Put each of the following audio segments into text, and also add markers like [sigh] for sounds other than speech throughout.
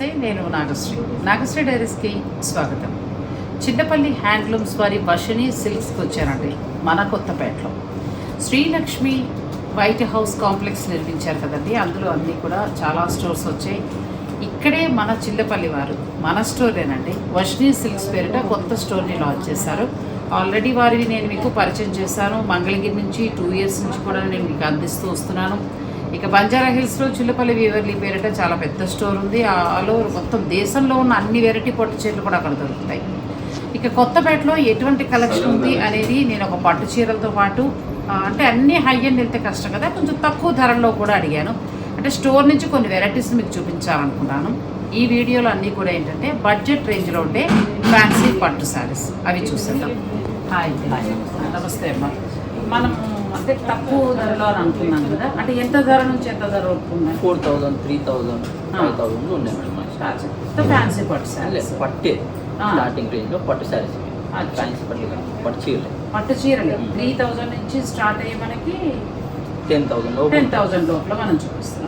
నమస్తే నేను నాగశ్రీ. నాగశ్రీ డైరీస్కి స్వాగతం. చిన్నపల్లి హ్యాండ్లూమ్స్ వారి వర్షిని సిల్క్స్కి వచ్చానండి మన కొత్తపేటలో. శ్రీలక్ష్మి వైట్ హౌస్ కాంప్లెక్స్ నిర్మించారు కదండి అందులో అన్నీ కూడా చాలా స్టోర్స్ వచ్చాయి. ఇక్కడే మన చిల్లపల్లి వారు మన స్టోరేనండి వర్షిని సిల్క్స్ పేరిట కొత్త స్టోర్ని లాంచ్ చేశారు. ఆల్రెడీ వారిని నేను మీకు పరిచయం చేశాను మంగళగిరి నుంచి టూ ఇయర్స్ నుంచి కూడా నేను మీకు అందిస్తూ వస్తున్నాను. ఇక బంజారా హిల్స్లో చిల్లపల్లి వీవర్లీ పేరిట చాలా పెద్ద స్టోర్ ఉంది. ఆల్ ఓవర్ మొత్తం దేశంలో ఉన్న అన్ని వెరైటీ పట్టు చీరలు కూడా అక్కడ దొరుకుతాయి. ఇక కొత్తపేటలో ఎటువంటి కలెక్షన్ ఉంది అనేది నేను ఒక పట్టు చీరలతో పాటు అంటే అన్ని హై అండ్ వెళ్తే కష్టం కదా. కొంచెం తక్కువ ధరల్లో కూడా అడిగాను. అంటే స్టోర్ నుంచి కొన్ని వెరైటీస్ మీకు చూపించాలనుకున్నాను. ఈ వీడియోలో అన్నీ కూడా ఏంటంటే బడ్జెట్ రేంజ్లో ఉండే ఫ్యాన్సీ పట్టు శారీస్ అవి చూసేద్దాం. హాయ్. నమస్తే అమ్మ. మనం అంటే తక్కువ ధరలో అని అనుకున్నాం కదా. అంటే ఎంత ధర నుంచి ఎంత ధర వరకు four thousand three thousand five thousand ఉన్నాయి మేడం. ఫ్యాన్సీ. పట్టు శారీస్. పట్టే. స్టార్టింగ్ రేంజ్లో పట్టు శారీస్. ఫ్యాన్సీ పట్టు పట్టు చీరలే. పట్టు చీరలు. త్రీ థౌజండ్ నుంచి స్టార్ట్ అయ్యి మనకి టెన్ థౌసండ్ టెన్ థౌజండ్ లోపల మనం చూపిస్తున్నాం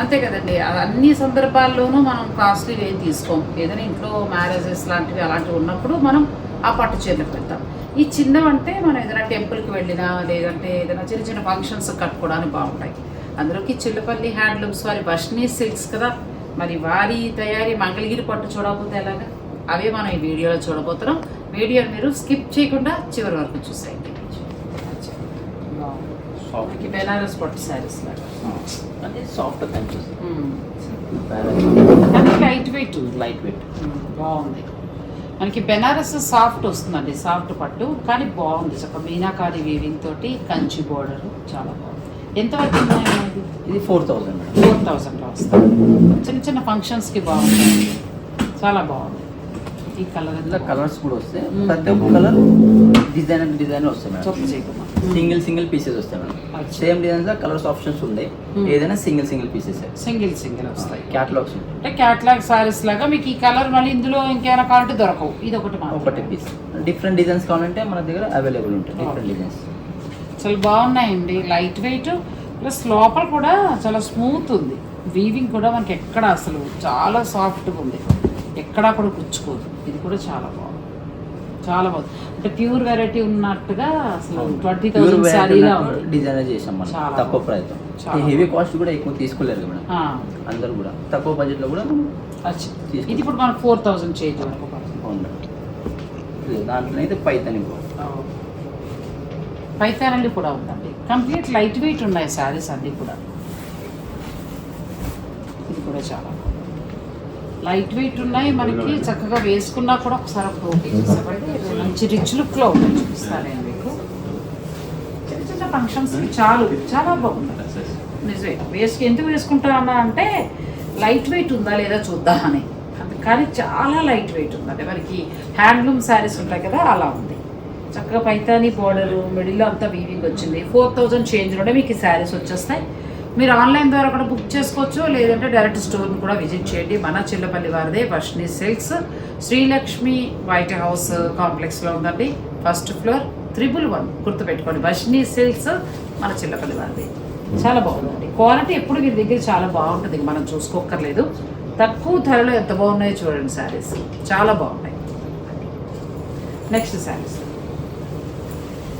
అంతే కదండి అన్ని సందర్భాల్లోనూ మనం కాస్ట్లీ ఏం తీసుకోం. ఏదైనా ఇంట్లో మ్యారేజెస్ లాంటివి అలాంటివి ఉన్నప్పుడు మనం ఆ పట్టు చీరలకు వెళ్తాం. ఈ చిన్నవంటే మనం ఏదైనా టెంపుల్కి వెళ్ళినా లేదంటే ఏదైనా చిన్న చిన్న ఫంక్షన్స్ కట్టుకోవడానికి బాగుంటాయి. అందులోకి చిల్లపల్లి హ్యాండ్లూమ్స్ వారి బష్నీ సిల్క్స్ కదా. మరి వారి తయారీ మంగళగిరి పట్టు చూడకపోతే ఎలాగా? అవే మనం ఈ వీడియోలో చూడబోతున్నాం. వీడియోని మీరు స్కిప్ చేయకుండా చివరి వరకు చూసేయండి. బెనారస్ పట్టు శారీస్ లాగా. అంటే soft light weight light weight బాగుంది. మనకి బెనారస్ సాఫ్ట్ వస్తుందండి సాఫ్ట్ పట్టు కానీ బాగుంది. చక్క మీనాకారి వీవింగ్ తోటి కంచి బోర్డర్ చాలా బాగుంది. ఎంతవరకు ఉన్నాయండి ఇది ఫోర్ థౌసండ్ మేడం ఫోర్ థౌసండ్లో వస్తుంది. చిన్న చిన్న ఫంక్షన్స్కి బాగుంటుంది చాలా బాగుంది. ఈ కలర్ ఇందులో కలర్స్ కూడా వస్తాయి. ప్రతి ఒక్క కలర్ డిజైన్ అంటే డిజైన్ వస్తాయి మేడం. సింగిల్ సింగిల్ పీసెస్ వస్తాయి మేడం. సేమ్ డిజైన్స్లో కలర్స్ ఆప్షన్స్ ఉన్నాయి మ్మ్. ఏదైనా single single pieces single single వస్తాయి. క్యాటలాగ్స్ ఉంటాయి. అంటే క్యాట్లాగ్ సారీస్ లాగా మీకు ఈ కలర్ మళ్ళీ ఇందులో ఇంకేమైనా కావాలంటే దొరకవు. ఇది ఒకటి ఒకటి పీస్ డిఫరెంట్ డిజైన్స్ కావాలంటే మన దగ్గర అవైలబుల్ ఉంటాయి. డిఫరెంట్ డిజైన్స్ చాలా బాగున్నాయండి. లైట్ వెయిట్ ప్లస్ లోపల కూడా చాలా స్మూత్ ఉంది. వీవింగ్ కూడా మనకి ఎక్కడ అసలు చాలా సాఫ్ట్గా ఉంది. ఎక్కడా కూడా గుచ్చుకోదు. ఇది కూడా చాలా బాగుంది. చాలా బాగుంది. అంటే ప్యూర్ వెరైటీ ఉన్నట్టుగా అసలు ట్వంటీ థౌసండ్ ఉంది. డిజైన్ చేసాం మనం. చాలా తక్కువ. ప్రైస్ చాలా హెవీ కాస్ట్ కూడా ఎక్కువ తీసుకోలేరు మేడం. అందరూ కూడా. తక్కువ బడ్జెట్లో కూడా మనం. ఇది ఇప్పుడు మనకు ఫోర్ థౌసండ్ చేంజ్ వరకు బాగుంది మేడం. దాంట్లో అయితే పైతని ఇంకో. పైతానండి కూడా ఉందండి. కంప్లీట్ లైట్ వెయిట్ ఉన్నాయి శారీస్ అన్నీ కూడా. ఇది కూడా చాలా లైట్ వెయిట్ ఉన్నాయి మనకి చక్కగా వేసుకున్నా కూడా ఒకసారి ఒక ఓకే చేసామండి మంచి రిచ్ లుక్లో ఉంటుంది చూపిస్తాను నేను మీకు. చిన్న చిన్న ఫంక్షన్స్ చాలు చాలా బాగుంది నిజమే వేసుకు ఎందుకు వేసుకుంటానా అంటే లైట్ వెయిట్ ఉందా లేదా చూద్దామని కానీ చాలా లైట్ వెయిట్ ఉంది అంటే మనకి హ్యాండ్లూమ్ శారీస్ ఉంటాయి కదా అలా ఉంది. చక్కగా పైతాని బోర్డరు మిడిల్లో అంతా వీవింగ్ వచ్చింది. ఫోర్ థౌజండ్ చేంజ్లోనే మీకు ఈ శారీస్ వచ్చేస్తాయి. మీరు ఆన్లైన్ ద్వారా కూడా బుక్ చేసుకోవచ్చు. లేదంటే డైరెక్ట్ స్టోర్ని కూడా విజిట్ చేయండి. మన చిల్లపల్లి వారిదే Varshini silks. Srilakshmi white house కాంప్లెక్స్లో ఉందండి. ఫస్ట్ ఫ్లోర్ త్రిబుల్ వన్ గుర్తుపెట్టుకోండి. వర్షిణి సిల్క్స్ మన చిల్లపల్లి వారిది. చాలా బాగుందండి. క్వాలిటీ ఎప్పుడు వీరి దగ్గర చాలా బాగుంటుంది. మనం చూసుకోక్కర్లేదు. తక్కువ ధరలో ఎంత బాగున్నాయో చూడండి శారీస్. చాలా బాగున్నాయి. నెక్స్ట్ శారీస్.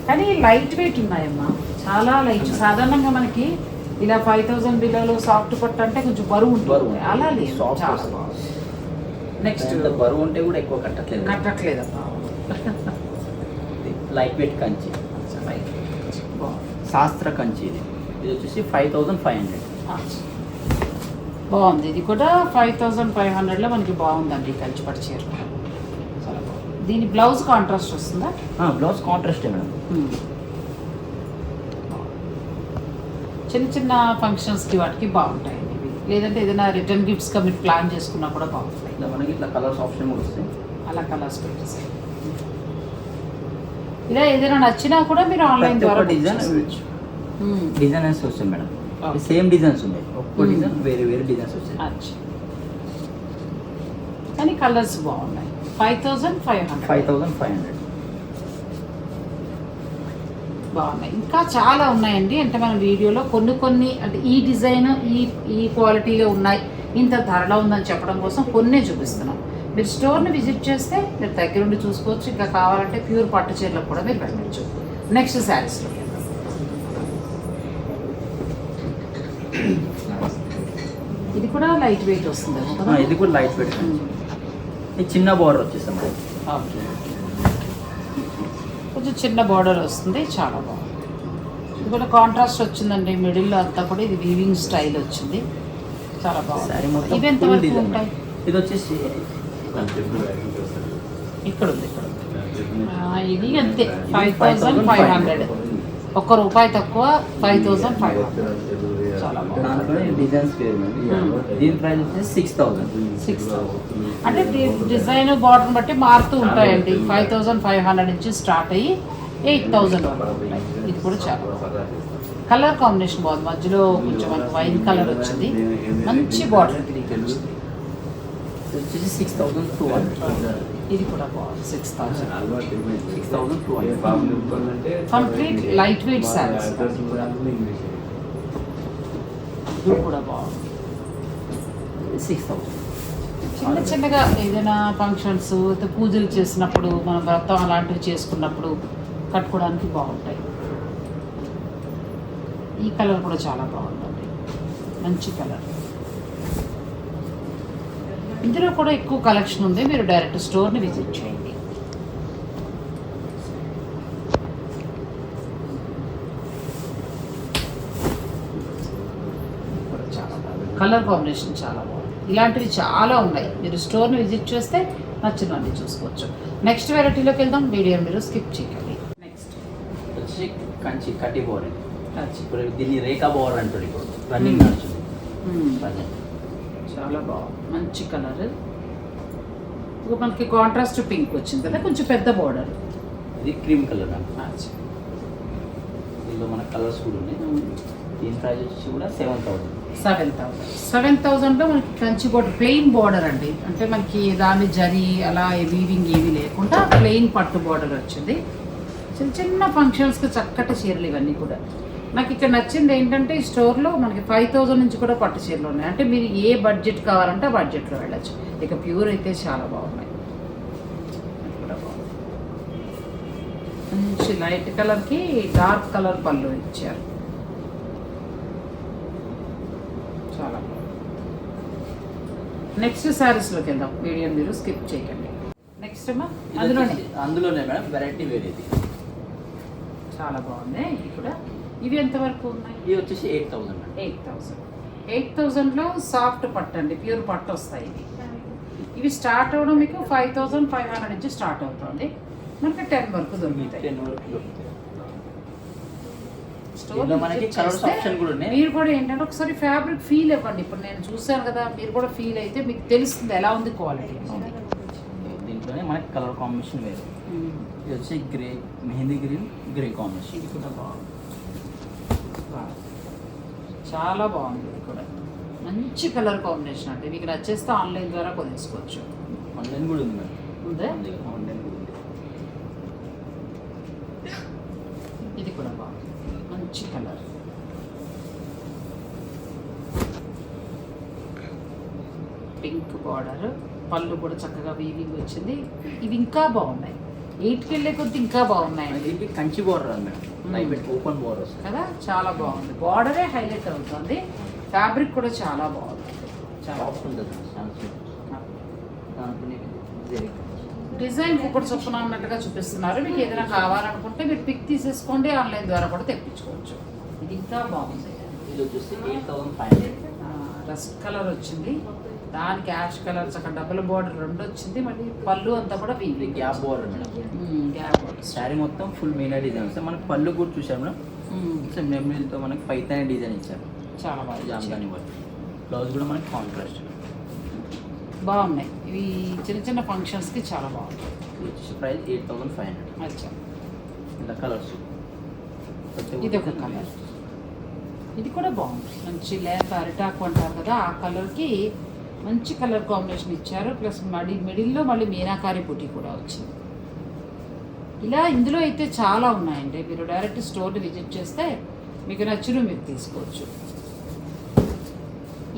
కానీ లైట్ వెయిట్ ఉన్నాయమ్మా. చాలా లైట్. సాధారణంగా మనకి ఇలా ఫైవ్ థౌసండ్ బిల్లలో సాఫ్ట్ పట్టు అంటే కొంచెం బరువు బరువు ఉంటుంది. అలా లేదు. నెక్స్ట్ బరువు ఉంటే కూడా ఎక్కువ కట్టట్లేదు కట్టట్లేదమ్మా. [laughs] Light weight Kanchi. శాస్త్ర కంచి ఇది. ఇది వచ్చేసి ఫైవ్ థౌసండ్ ఫైవ్ హండ్రెడ్ బాగుంది. ఇది కూడా ఫైవ్ థౌజండ్ ఫైవ్ హండ్రెడ్లో మనకి బాగుందండి కంచిపట్టు చీర. చాలా బాగుంది. దీని బ్లౌజ్ కాంట్రాస్ట్ వస్తుందా? బ్లౌజ్ కాంట్రాస్టే మేడం. చిన్న చిన్న ఫంక్షన్స్కి వాటికి బాగుంటాయండి ఇవి లేదంటే ఏదైనా రిటర్న్ గిఫ్ట్స్గా మీరు ప్లాన్ చేసుకున్నా కూడా బాగుంటాయి. ఇట్లా మనకి ఇట్లా కలర్స్ ఆప్షన్ కూడా వస్తాయి. అలా కలర్స్ పెట్టేసాయి ఇలా ఏదైనా నచ్చినా కూడా మీరు ఆన్లైన్ ద్వారా ఒక్క డిజైన్ డిజైన్స్ వస్తాయి మేడం. సేమ్ డిజైన్స్ ఉన్నాయి. Hmm. డిజైన్ వేరే వేరే డిజైన్స్ వస్తాయి. కానీ కలర్స్ బాగున్నాయి. Five thousand five hundred five thousand five hundred బాగున్నాయి. ఇంకా చాలా ఉన్నాయండి. అంటే మన వీడియోలో కొన్ని కొన్ని అంటే ఈ డిజైన్ ఈ ఈ క్వాలిటీలో ఉన్నాయి. ఇంత ధరలో ఉందని చెప్పడం కోసం కొన్నే చూపిస్తున్నాం. మీరు స్టోర్ని విజిట్ చేస్తే మీరు దగ్గరుండి చూసుకోవచ్చు. ఇంకా కావాలంటే ప్యూర్ పట్టు చీరలకు కూడా మీరు వెళ్ళచ్చు నెక్స్ట్ శారీస్లో ఇది కూడా లైట్ వెయిట్ వస్తుంది ఆ, ఇది కూడా లైట్ వెయిట్. చిన్న బార్డర్ వచ్చేస్తాం ఓకే. కొంచెం చిన్న బార్డర్ వస్తుంది చాలా బాగుంది. ఇది కూడా కాంట్రాస్ట్ వచ్చిందండి మిడిల్లో అంతా కూడా ఇది వీవింగ్ స్టైల్ వచ్చింది. చాలా బాగుంది. ఇవి ఎంత full వరకు design ఉంటాయి. ఇది వచ్చేసి ఇక్కడ ఉంది ఇక్కడ ఇది అంతే ఫైవ్ థౌజండ్ ఫైవ్ హండ్రెడ్ ఒక్క రూపాయి తక్కువ ఫైవ్ థౌజండ్ ఫైవ్ హండ్రెడ్ దాంట్లో డిజైన్స్ పేరు మేడం దీని ప్రైస్ వచ్చేసి సిక్స్ థౌసండ్ సిక్స్ అంటే డి- డిజైన్ బార్డర్ బట్టి మారుతూ ఉంటాయండి. ఫైవ్ థౌజండ్ ఫైవ్ హండ్రెడ్ నుంచి స్టార్ట్ అయ్యి ఎయిట్ థౌజండ్ వరకు ఉంటాయి ఇది కూడా చాలా కలర్ కాంబినేషన్ బాగుంది. మధ్యలో కొంచెం మనకి వైన్ కలర్ వచ్చింది. మంచి బార్డర్ గ్రీన్ వచ్చింది ఇది వచ్చేసి సిక్స్ థౌసండ్ టూ హండ్రెడ్ ఇది కూడా బాగుంది. Six thousand six thousand two hundred complete light weight saris ఇది కూడా బాగుంది. సిక్స్ థౌసండ్ చిన్న చిన్నగా ఏదైనా ఫంక్షన్స్ పూజలు చేసినప్పుడు మన వ్రతం అలాంటివి చేసుకున్నప్పుడు కట్టుకోవడానికి బాగుంటాయి. ఈ కలర్ కూడా చాలా బాగుంటుంది మంచి కలర్. ఇందులో కూడా ఎక్కువ కలెక్షన్ ఉంది. మీరు డైరెక్ట్ స్టోర్ని విజిట్ చేయండి కూడా చాలా బాగుంది కలర్ కాంబినేషన్ చాలా బాగుంది. ఇలాంటివి చాలా ఉన్నాయి. మీరు స్టోర్ని విజిట్ చేస్తే నచ్చినవన్నీ చూసుకోవచ్చు. నెక్స్ట్ వెరైటీలోకి వెళ్దాం. వీడియో మీరు స్కిప్ చేయాలి నెక్స్ట్. వచ్చేసి కంచి కట్టి బోర్ ఇప్పుడు దీన్ని రేఖా బోర్ అంటారు ఇప్పుడు. Running running. చాలా బాగుంది. మంచి కలర్. మనకి కాంట్రాస్ట్ పింక్ వచ్చింది కదా కొంచెం పెద్ద బార్డర్ ఇది క్రీమ్ కలర్ అంట దీనిలో మన కలర్స్ కూడా ఉన్నాయి. దీని ప్రైస్ వచ్చేసి కూడా seven thousand seven thousand. Seven థౌజండ్లో మనకి కంచి బోర్డర్ ప్లెయిన్ బార్డర్ అండి. అంటే మనకి దాని జరి అలా వీవింగ్ ఏవి లేకుండా ప్లెయిన్ పట్టు బోర్డర్ వచ్చింది. చిన్న చిన్న ఫంక్షన్స్కి చక్కటి చీరలు ఇవన్నీ కూడా. నాకు ఇక్కడ నచ్చింది ఏంటంటే ఈ స్టోర్లో మనకి ఫైవ్ థౌజండ్ నుంచి కూడా పట్టు చీరలు ఉన్నాయి. అంటే మీరు ఏ బడ్జెట్ కావాలంటే ఆ బడ్జెట్లో వెళ్ళచ్చు. ఇక ప్యూర్ అయితే చాలా బాగున్నాయి. మంచి లైట్ కలర్కి డార్క్ కలర్ పళ్ళు ఇచ్చారు చాలా బాగుంది నెక్స్ట్ శారీస్లోకి వెళ్దాం. వీడియో మీరు స్కిప్ చేయకండి. నెక్స్ట్ అమ్మా ఇది అందులోనే. అందులోనే మేడం వెరైటీ వేరే ఇది చాలా బాగుంది. ఇది కూడా. ఇవి ఎంతవరకు ఉన్నాయి? ఇది వచ్చేసి eight thousand eight thousand eight థౌసండ్లో soft పట్టు అండి. ప్యూర్ పట్టు వస్తాయి ఇవి. ఇవి స్టార్ట్ అవ్వడం మీకు ఫైవ్ థౌసండ్ ఫైవ్ హండ్రెడ్ నుంచి స్టార్ట్ అవుతుంది. మనకి టెన్ వరకు దొరుకుతాయి టెన్ వరకు దొరుకుతాయి. స్టోర్ దీంట్లో మనకి విజిట్ colours చేస్తే option కూడా ఉన్నాయి. మీరు కూడా ఏంటంటే ఒకసారి ఫ్యాబ్రిక్ ఫీల్ ఇవ్వండి. ఇప్పుడు నేను చూసాను కదా మీరు కూడా ఫీల్ అయితే మీకు తెలుస్తుంది ఎలా ఉంది క్వాలిటీ దీంట్లోనే మనకి కలర్ కాంబినేషన్ వేరు. ఇది వచ్చి grey mehndi green grey combination ఇది కూడా బాగుంది. చాలా బాగుంది ఇది కూడా. మంచి కలర్ కాంబినేషన్ అంటే మీకు నచ్చేస్తే ఆన్లైన్ ద్వారా కొనేసుకోవచ్చు. ఆన్లైన్ కూడా ఉంది మేడం ఉందే ఆన్లైన్ కూడా ఉంది ఇది కూడా బాగుంది కలర్ పింక్ బార్డర్ పళ్ళు కూడా చక్కగా వీవింగ్ వచ్చింది. ఇవి ఇంకా బాగున్నాయి. ఎయిట్కి వెళ్ళే కొద్ది ఇంకా బాగున్నాయండి ఇది Kanchi border weight open border కదా? చాలా బాగుంది. బార్డరే హైలైట్ అవుతుంది. ఫ్యాబ్రిక్ కూడా చాలా బాగుంది. చాలా ఉంటుంది జరీ డిజైన్ ఒకటి చొప్పున ఉన్నట్టుగా చూపిస్తున్నారు. మీకు ఏదైనా కావాలనుకుంటే మీరు పిక్ తీసేసుకోండి ఆన్లైన్ ద్వారా కూడా తెప్పించుకోవచ్చు. ఇది ఇంకా బాగుంది. రస్ట్ కలర్ వచ్చింది. దానికి యాష్ కలర్ చక్క డబుల్ బార్డర్ రెండు వచ్చింది. మళ్ళీ పళ్ళు అంతా కూడా వీవి gap border madam. Gap border. Sari మొత్తం ఫుల్ మీనా డిజైన్ వస్తుంది. మనకి పళ్ళు కూడా చూసాం మేడం. సో మెమరీతో మనకి పైతానే డిజైన్ ఇచ్చారు. చాలా బాగా జామ్దాని వర్క్ బ్లౌజ్ కూడా మనకి కాంట్రాస్ట్ బాగున్నాయి. ఇవి చిన్న చిన్న ఫంక్షన్స్కి చాలా బాగుంటాయి price eight thousand five hundred అచ్చా. ఇలా కలర్స్ ఇది ఒక కలర్ ఇది కూడా బాగుంది. మంచి లేత అరిటాకు అంటారు కదా ఆ కలర్కి మంచి కలర్ కాంబినేషన్ ఇచ్చారు. ప్లస్ మడి మిడిల్లో మళ్ళీ మీనాకారి పుట్టి కూడా వచ్చింది. ఇలా ఇందులో అయితే చాలా ఉన్నాయండి. మీరు డైరెక్ట్ స్టోర్ని విజిట్ చేస్తే మీకు నచ్చిన మీరు తీసుకోవచ్చు.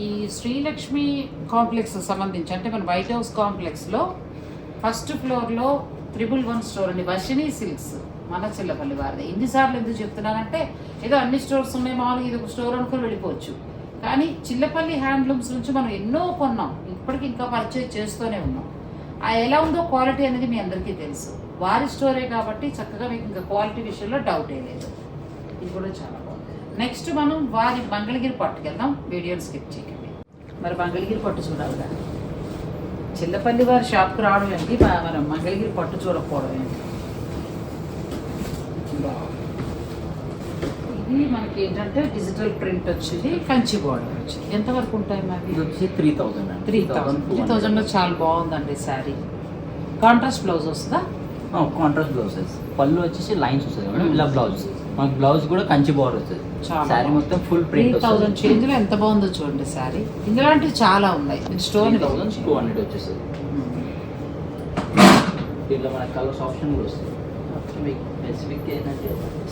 ఈ శ్రీలక్ష్మి కాంప్లెక్స్ సంబంధించి అంటే మన వైట్ హౌస్ కాంప్లెక్స్లో ఫస్ట్ ఫ్లోర్లో త్రిబుల్ వన్ స్టోర్ అండి వర్షిని సిల్క్స్ మన చిల్లపల్లి వారిది. ఎన్నిసార్లు ఎందుకు చెప్తున్నానంటే ఏదో అన్ని స్టోర్స్ ఉన్నాయి మామూలుగా ఇది ఒక స్టోర్ అనుకుని వెళ్ళిపోవచ్చు. కానీ చిల్లపల్లి హ్యాండ్లూమ్స్ నుంచి మనం ఎన్నో కొన్నాం. ఇప్పటికి ఇంకా పర్చేజ్ చేస్తూనే ఉన్నాం. ఆ ఎలా ఉందో క్వాలిటీ అనేది మీ అందరికీ తెలుసు. వారి స్టోరే కాబట్టి చక్కగా మీకు ఇంకా క్వాలిటీ విషయంలో డౌట్ ఏ లేదు. ఇది కూడా చాలా నెక్స్ట్ మనం వారి మంగళగిరి పట్టుకెళ్దాం. వీడియోని స్కిప్ చేయకండి. మరి మంగళగిరి పట్టు చూడాలి కదా. చిల్లపల్లి వారి షాప్కి రావడం ఏంటి? మనం మంగళగిరి పట్టు చూడకపోవడం ఏంటి. ఇది మనకి ఏంటంటే డిజిటల్ ప్రింట్ వచ్చింది కంచి బోర్డర్ వచ్చింది. ఎంతవరకు ఉంటాయి ఇది మరి వచ్చి three thousand three thousand three థౌజండ్లో చాలా బాగుందండి శారీ. కాంట్రాస్ట్ బ్లౌజ్ వస్తుందా? కాంట్రాస్ట్ బ్లౌజెస్ పళ్ళు వచ్చేసి లైన్స్ వస్తుంది మేడం ఇలా బ్లౌజ్ మనకి బ్లౌజ్ కూడా కంచి బార్డర్ వస్తుంది. శారీ. మొత్తం ఫుల్ ప్రింట్ థౌజండ్ వస్తుంది. చేంజ్లో ఎంత బాగుందో చూడండి శారీ ఇలాంటివి చాలా ఉన్నాయి. త్రీ థౌసండ్ టూ హండ్రెడ్ వచ్చేస్తుంది. దీంట్లో మన కలర్స్ ఆప్షన్ కూడా వస్తుంది. మీకు స్పెసిఫిక్ ఏంటంటే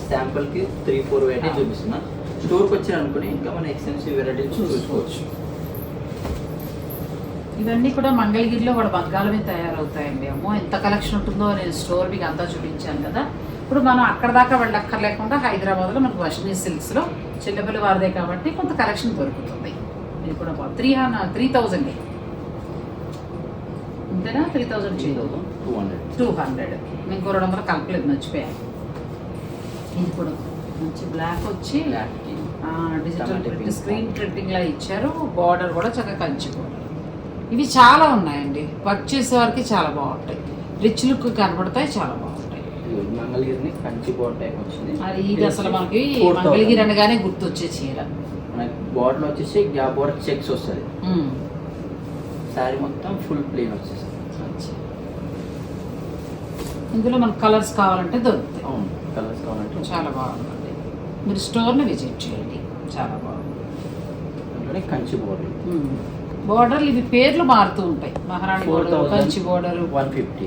శాంపుల్కి త్రీ ఫోర్ వెరైటీ చూపిస్తున్నా. స్టోర్కి వచ్చారనుకుని ఇంకా మన ఎక్స్టెన్సివ్ వెరైటీస్ చూసుకోవచ్చు. ఇవన్నీ కూడా మంగళగిరిలో బంగాళ మీద తయారవుతాయండి. అమ్మో ఎంత కలెక్షన్ ఉంటుందో నేను స్టోర్ మీకు అంతా చూపించాను కదా. ఇప్పుడు మనం అక్కడ దాకా వెళ్ళక్కర్లేకుండా హైదరాబాద్లో మనకు వర్షినీ సిల్క్స్లో చిల్లపల్లి వారిదే కాబట్టి కొంత కలెక్షన్ దొరుకుతుంది. ఇది కూడా త్రీ హండ్రెడ్ త్రీ థౌజండ్. అంతేనా three thousand two hundred. Two hundred. ఇంకో రెండు వందలు కలపలేదు మర్చిపోయాను ఇది కూడా మంచి బ్లాక్ వచ్చి డిజిటల్ ప్రింట్. స్క్రీన్ ప్రింటింగ్ లా ఇచ్చారు. బార్డర్ కూడా చక్కగా కంచి. ఇవి చాలా ఉన్నాయండి. వర్క్ చేసే వారికి చాలా బాగుంటాయి. రిచ్ లుక్ కనబడతాయి చాలా బాగుంటాయి. మంగళగిరిని కంచి బోర్డర్ టైప్ వచ్చింది. అది ఇది అసలు మనకి 4,000. మంగళగిరి అనగానే గుర్తొచ్చే చీర. మనకి బార్డర్ వచ్చేసి గ్యాప్ బార్డర్ చెక్స్ వస్తుంది. శారీ మొత్తం ఫుల్ ప్లేన్ వచ్చేసి. ఇందులో మనకు కలర్స్ కావాలంటే దొరుకుతాయి. అవును కలర్స్ కావాలంటే చాలా బాగుందండి. మీరు స్టోర్ని విజిట్ చేయండి. చాలా అందులోనే కంచి బోర్డర్ బోర్డర్లు ఇవి పేర్లు మారుతూ ఉంటాయి. Maharani border Kanchi border one fifty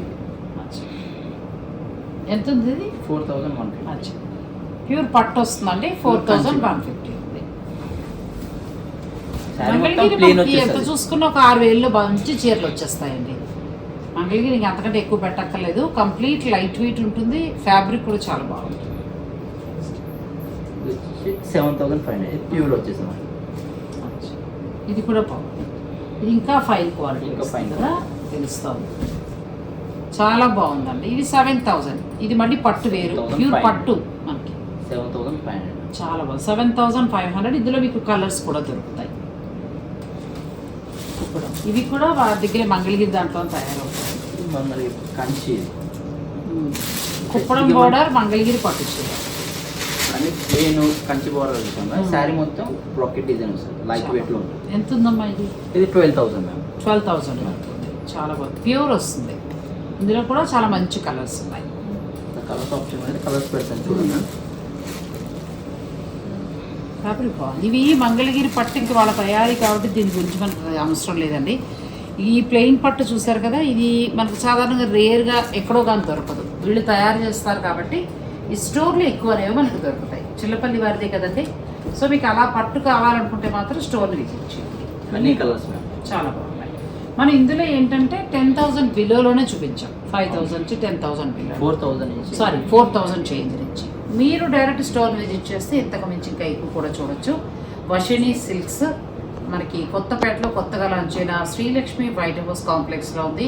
ఎంత ఉంది ఇది? Four thousand one fifty. Pure పట్టు వస్తుందండి ఫోర్ థౌజండ్ వన్ ఫిఫ్టీ ఉంది. మంగళగిరి ఎంత చూసుకున్న ఒక ఆరు వేలలో మంచి చీరలు వచ్చేస్తాయండి. మంగళగిరి అంతకంటే ఎక్కువ పెట్టక్కర్లేదు. కంప్లీట్ లైట్ వెయిట్ ఉంటుంది. ఫ్యాబ్రిక్ కూడా చాలా బాగుంటుంది seven thousand five hundred. Pure వచ్చేసాం. ఇది కూడా బాగుంది. ఇది ఇంకా ఫైన్ క్వాలిటీ ఇంకా fine కదా తెలుస్తుంది. చాలా బాగుందండి. ఇది సెవెన్ థౌజండ్ ఇది మళ్ళీ పట్టు వేరు. 7,500. ప్యూర్ పట్టు మనకి. సెవెన్ థౌసండ్ ఫైవ్ హండ్రెడ్ చాలా బాగుంది. సెవెన్ థౌజండ్ ఫైవ్ హండ్రెడ్ ఇందులో మీకు కలర్స్ కూడా దొరుకుతాయి. ఇప్పుడు ఇవి కూడా వాళ్ళ దగ్గర మంగళగిరి దాంట్లో తయారవుతాయి. కంచి. కుప్పడం బోర్డర్ మంగళగిరి పట్టు చీర. అని plain Kanchi border Hmm. Sari మొత్తం బ్లాకెట్ డిజైన్ వస్తుంది. లైట్ వెయిట్లో ఉంటుంది. ఎంత ఉందమ్మా ఇది ఇది ట్వెల్వ్ థౌసండ్ మ్యామ్ ట్వెల్వ్ ఉంటుంది చాలా బాగుంది. ప్యూర్ వస్తుంది. ఇందులో కూడా చాలా మంచి కలర్స్ ఉన్నాయి. కలర్స్ ఆప్షన్ అనేది కలర్స్ పెడతాను చూడండి. ఫ్యాబ్రిక్ బాగుంది ఇవి మంగళగిరి పట్టు ఇంక వాళ్ళ తయారీ కాబట్టి దీని గురించి మనకు అవసరం లేదండి. ఈ ప్లెయిన్ పట్టు చూసారు కదా ఇది మనకు సాధారణంగా రేర్గా ఎక్కడో కానీ దొరకదు. వీళ్ళు తయారు చేస్తారు కాబట్టి ఈ స్టోర్లో ఎక్కువ అనేవి మనకు దొరుకుతాయి. చిల్లపల్లి వారిదే కదండి. సో మీకు అలా పట్టు కావాలనుకుంటే మాత్రం స్టోర్ని విజిట్ చేయండి. అన్ని కలర్స్ చాలా బాగున్నాయి మనం ఇందులో ఏంటంటే టెన్ థౌసండ్ బిలోలోనే చూపించాం. ఫైవ్ థౌసండ్ నుంచి ten thousand below four thousand sorry four thousand change నుంచి. మీరు డైరెక్ట్ స్టోర్ విజిట్ చేస్తే ఇంతకు మించి ఇంకా ఎక్కువ కూడా చూడొచ్చు. వషిని సిల్క్స్ మనకి కొత్తపేటలో కొత్తగా లాంచ్ అయిన శ్రీలక్ష్మి వైట్ హౌస్ కాంప్లెక్స్లో ఉంది.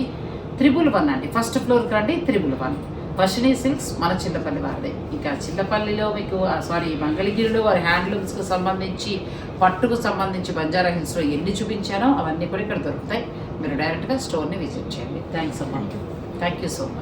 త్రిబుల్ వన్ అండి. ఫస్ట్ ఫ్లోర్కి రండి త్రిబుల్ వన్ వషిని సిల్క్స్ మన చిల్లపల్లి వారిదే. ఇక చిల్లపల్లిలో మీకు సారీ మంగళగిరిలో వారి హ్యాండ్లూమ్స్కి సంబంధించి పట్టుకు సంబంధించి బంజారా హిల్స్లో ఎన్ని చూపించానో అవన్నీ కూడా ఇక్కడ దొరుకుతాయి. మీరు డైరెక్ట్గా స్టోర్ని విజిట్ చేయండి. థ్యాంక్స్ అమ్మా. Thank you so much